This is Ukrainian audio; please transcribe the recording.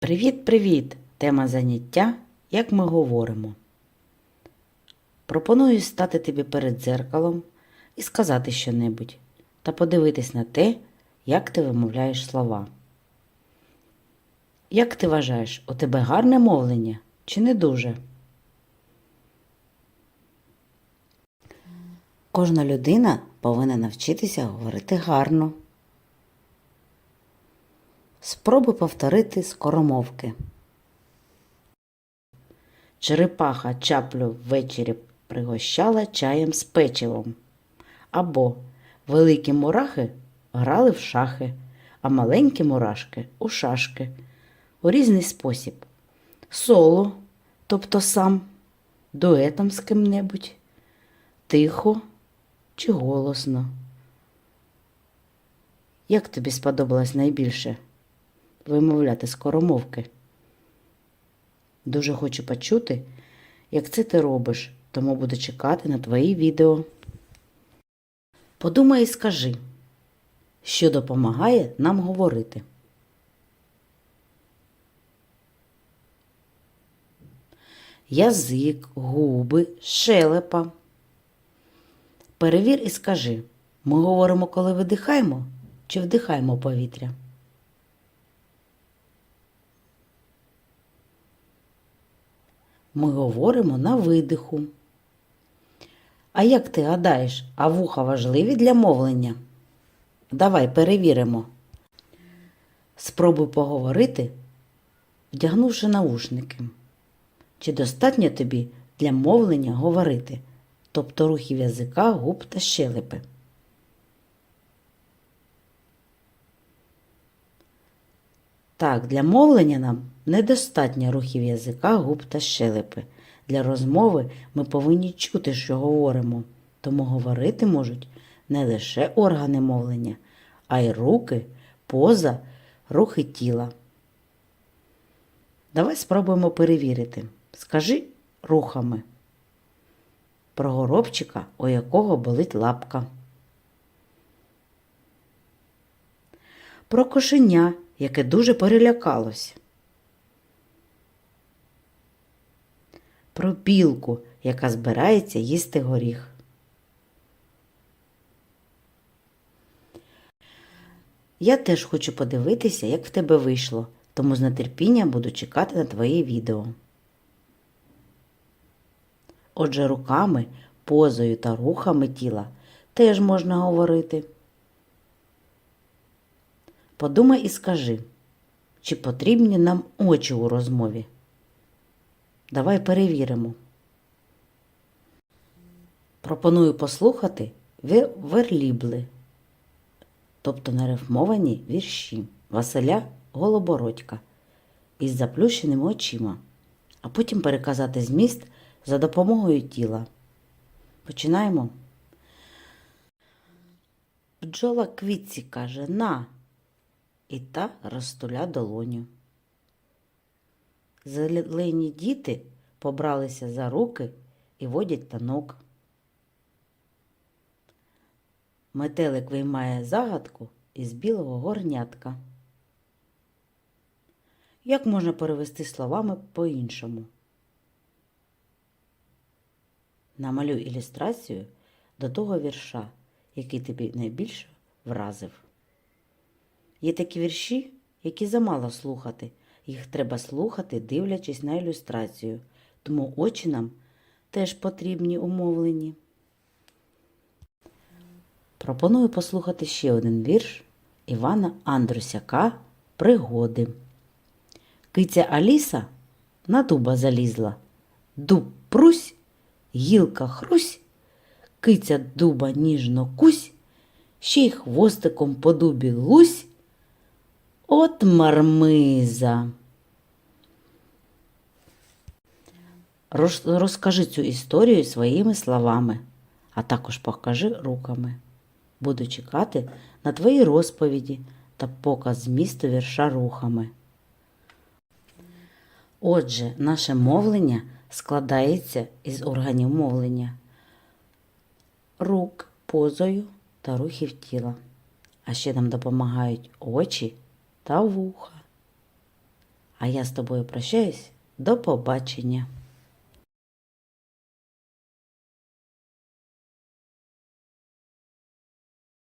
Привіт-привіт! Тема заняття Як ми говоримо. Пропоную стати тобі перед дзеркалом і сказати щонебудь та подивитись на те, як ти вимовляєш слова. Як ти вважаєш, у тебе гарне мовлення чи не дуже? Кожна людина повинна навчитися говорити гарно. Спробуй повторити скоромовки. Черепаха чаплю ввечері пригощала чаєм з печивом. Або великі мурахи грали в шахи, а маленькі мурашки у шашки. У різний спосіб. Соло, тобто сам, дуетом з ким-небудь, тихо чи голосно. Як тобі сподобалось найбільше? Вимовляти скоромовки. Дуже хочу почути, як це ти робиш, тому буду чекати на твої відео. Подумай і скажи, що допомагає нам говорити. Язик, губи, шелепа. Перевір і скажи, ми говоримо, коли видихаємо чи вдихаємо повітря? Ми говоримо на видиху. А як ти гадаєш, а вуха важливі для мовлення? Давай перевіримо. Спробуй поговорити, вдягнувши наушники. Чи достатньо тобі для мовлення говорити, тобто рухів язика, губ та щелепи? Так, для мовлення нам недостатньо рухів язика, губ та щелепи. Для розмови ми повинні чути, що говоримо, тому говорити можуть не лише органи мовлення, а й руки, поза, рухи тіла. Давай спробуємо перевірити. Скажи рухами про горобчика, у якого болить лапка. Про кошеня, яке дуже перелякалось. Про білку, яка збирається їсти горіх. Я теж хочу подивитися, як в тебе вийшло, тому з нетерпінням буду чекати на твої відео. Отже, руками, позою та рухами тіла теж можна говорити. Подумай і скажи, чи потрібні нам очі у розмові. Давай перевіримо. Пропоную послухати вер- верлібли, тобто нерифмовані вірші Василя Голобородька із заплющеними очима, а потім переказати зміст за допомогою тіла. Починаємо. Бджола квітці каже на, і та розтуля долоню. Зелені діти побралися за руки і водять танок. Метелик виймає загадку із білого горнятка. Як можна перевести словами по-іншому? Намалюй ілюстрацію до того вірша, який тобі найбільше вразив. Є такі вірші, які замало слухати. Їх треба слухати, дивлячись на ілюстрацію, тому очі нам теж потрібні умовлені. Пропоную послухати ще один вірш Івана Андрусяка Пригоди. Киця Аліса на дуба залізла. Дуб прусь, гілка хрусь, киця дуба ніжно кусь, ще й хвостиком по дубі лусь. От мармиза. Роз- Розкажи цю історію своїми словами, а також покажи руками. Буду чекати на твої розповіді та показ змісту вірша рухами. Отже, наше мовлення складається із органів мовлення рук, позою та рухів тіла. А ще нам допомагають очі та вуха. А я з тобою прощаюсь. До побачення.